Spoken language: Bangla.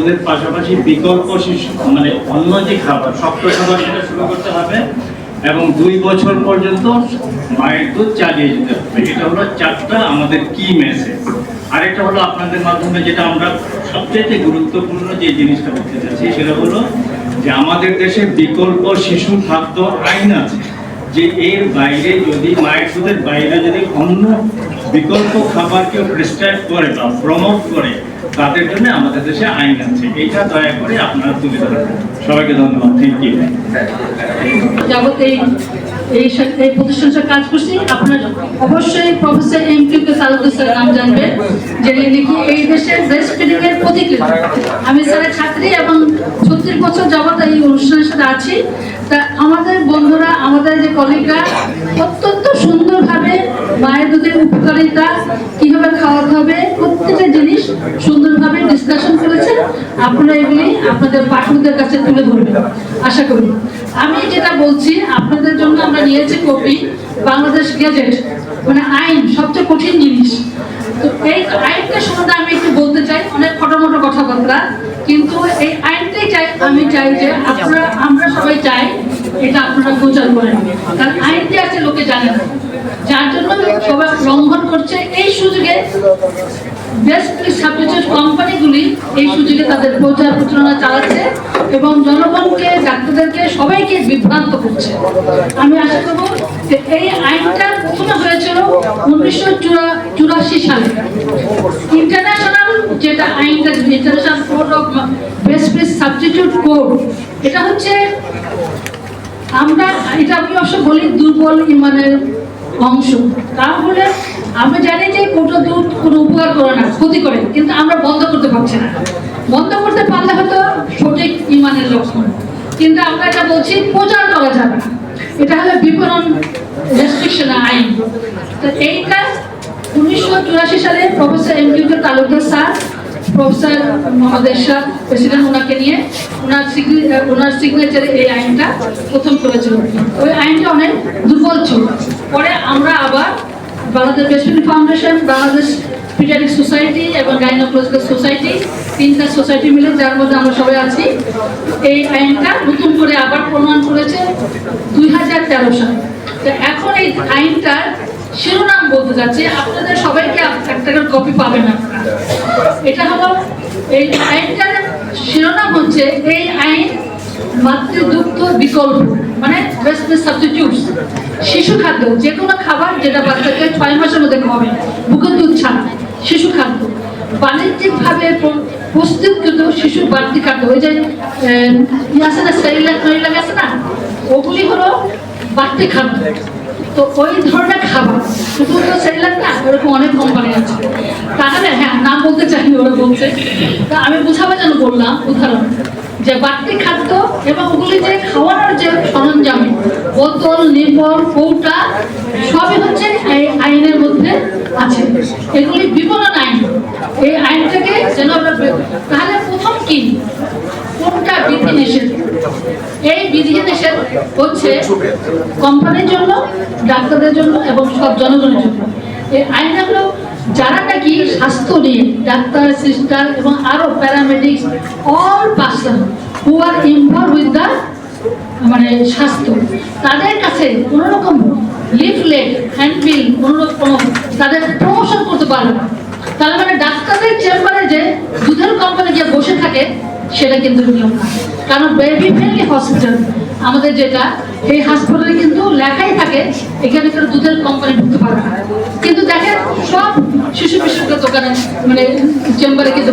দুধের পাশাপাশি বিকল্প মানে অন্য যে খাবার, শক্ত খাবার সেটা শুরু করতে হবে এবং দুই বছর পর্যন্ত মায়ের দুধ চালিয়ে যেতে হবে। এটা হলো চারটা আমাদের কি মেসেজ আরেকটা হলো আপনাদের মাধ্যমে যেটা আমরা সবচেয়ে গুরুত্বপূর্ণ যে জিনিসটা বলতে চাচ্ছি, সেটা হলো যে আমাদের দেশে বিকল্প শিশু খাদ্য আইন আছে। যে এর বাইরে যদি, মায়ের দুধের বাইরে যদি অন্য বিকল্প খাবার কেউ প্রেসক্রাইব করে বা প্রমোট করে, তাদের জন্য আমাদের দেশে আইন আছে। এইটা দয়া করে আপনারা তুলে ধরেন। সবাইকে ধন্যবাদ। থ্যাংক ইউ এই এই কাজ করছি। অবশ্যই প্রফেসর এম কিউ কে নাম জানবেন যে নাকি এই দেশের ব্রেস্ট ফিডিং এর প্রতিকৃতি আমি স্যারের ছাত্রী এবং ছত্রিশ বছর যাবৎ এই অনুষ্ঠানের সাথে আছি। তা আমাদের বন্ধুরা, আমাদের যে কলিগরা, অত্যন্ত সুন্দরভাবে মায়ের দুধের উপকারিতা কীভাবে খাওয়াতে হবে প্রত্যেকটা জিনিস সুন্দরভাবে ডিসকাশন করেছেন আপনারা এগুলি আপনাদের পাঠকদের কাছে তুলে ধরবেন। আশা করি। আমি যেটা বলছি, আপনাদের জন্য আমরা নিয়েছি কপি বাংলাদেশ গেজেট মানে আইন, সবচেয়ে কঠিন জিনিস। তো এই আইনটা সম্বন্ধে আমি একটু বলতে চাই, অনেক ফটোমটো কথাবার্তা, কিন্তু এই আইনটাই চাই, আমি চাই যে আপনারা, আমরা সবাই চাই এটা আপনারা প্রচার করেন। কারণ আইনটি আছে, লোকে জানে না। যার জন্য সবাই লঙ্ঘন করছে, এই সুযোগে বেস্ট সাবজেক্টের কোম্পানিগুলি এই সুযোগে তাদের প্রচার প্রচারণা চালাচ্ছে এবং জনগণকে, ডাক্তারদেরকে সবাইকে বিভ্রান্ত করছে। আমি আশা করব এই আইনটা প্রথমে হয়েছিল উনিশশো চুরাশি সালে। ইন্টারন্যাশনাল যেটা আইনটা international code of best best substitute code এটা হচ্ছে আমরা, এটা আমি অবশ্য বলি দুর্বল ইমানের অংশ। তাহলে আমরা জানি যে কোটো দুধ কোনো উপকার করে না, ক্ষতি করে, কিন্তু আমরা বন্ধ করতে পারছি না। বন্ধ করতে পারলে হয়তো সঠিক ইমানের লক্ষণ। কিন্তু আমরা এটা বলছি প্রচার করা যাবে না। এটা হলো বিপণন রেস্ট্রিকশন আইন। তো এইটা উনিশশো চুরাশি সালে professor M Q Talukdar sir professor Mohammad president ওনাকে নিয়ে ওনার ওনার সিগনেচারে এই আইনটা প্রথম করেছিল। ওই আইনটা অনেক দুর্বল ছিল। পরে আমরা আবার Bangladesh foundation Bangladesh paediatric society এবং সোসাইটি তিনটা সোসাইটি মিলে, যার মধ্যে আমরা সবাই আছি, এই আইনটা নতুন করে আবার প্রমাণ করেছে দুই হাজার তেরো সালে। তো এখন এই আইনটার শিরোনাম বলতে যাচ্ছে, আপনাদের সবাইকে একটা কপি পাবেন আপনারা। এটা হলো এই আইনটার শিরোনাম হচ্ছে এই আইন মাতৃদুগ্ধ বিকল্প মানে শিশু খাদ্য যে কোনো খাবার যেটা বাচ্চাকে ছয় মাসের মধ্যে খাওয়াবে বুকের দুধ ছাড়া, শিশু খাদ্য। বাণিজ্যিকভাবে প্রস্তুতকৃত শিশুর বাড়তি খাদ্য, ওই যে আছে না সেরিলাক আছে না? ওগুলি হলো বাড়তি খাদ্য। তো ওই ধরনের খাবার, শুধু তো সেরিলাক না, ওরকম অনেক কোম্পানি আছে। তাহলে হ্যাঁ নাম বলতে চাই ওরা বলছে। তা আমি বোঝাবার জন্য বললাম, উদাহরণ, যে বাড়তি খাদ্য এবং ওগুলি যে খাওয়ানোর যে সরঞ্জাম, বোতল, নির্ভর, কৌটা, সবই হচ্ছে এই আইনের মধ্যে আছে এগুলি বিপণন আইন এই আইনটাকে যেন আমরা বে- তাহলে প্রথম কি কোনটা বিধি এই বিধি নিষেধ হচ্ছে কোম্পানির জন্য, ডাক্তারদের জন্য এবং সব জনগণের জন্য। এই আইনটা হলো যারা নাকি স্বাস্থ্য নিয়ে, ডাক্তার সিস্টার এবং আরও paramedics all person who are involve with the মানে স্বাস্থ্য, তাদের কাছে কোনো রকম লিফলেট হ্যান্ডবিল কোনো রকম তাদের প্রমোশন করতে পারবে না। তার মানে ডাক্তারদের চেম্বারে যে দুধের কোম্পানি যে বসে থাকে সেটা কিন্তু নিয়ম না। কারণ বেবি ফ্রেন্ডলি হসপিটাল, আমাদের যেটা, এই হাসপাতালে কিন্তু লেখাই থাকে, এখানে কোনো দুধের কোম্পানি ঢুকতে পারবে না। কিন্তু দেখেন, সব শিশু বিশেষজ্ঞ দোকানে মানে চেম্বারে কিন্তু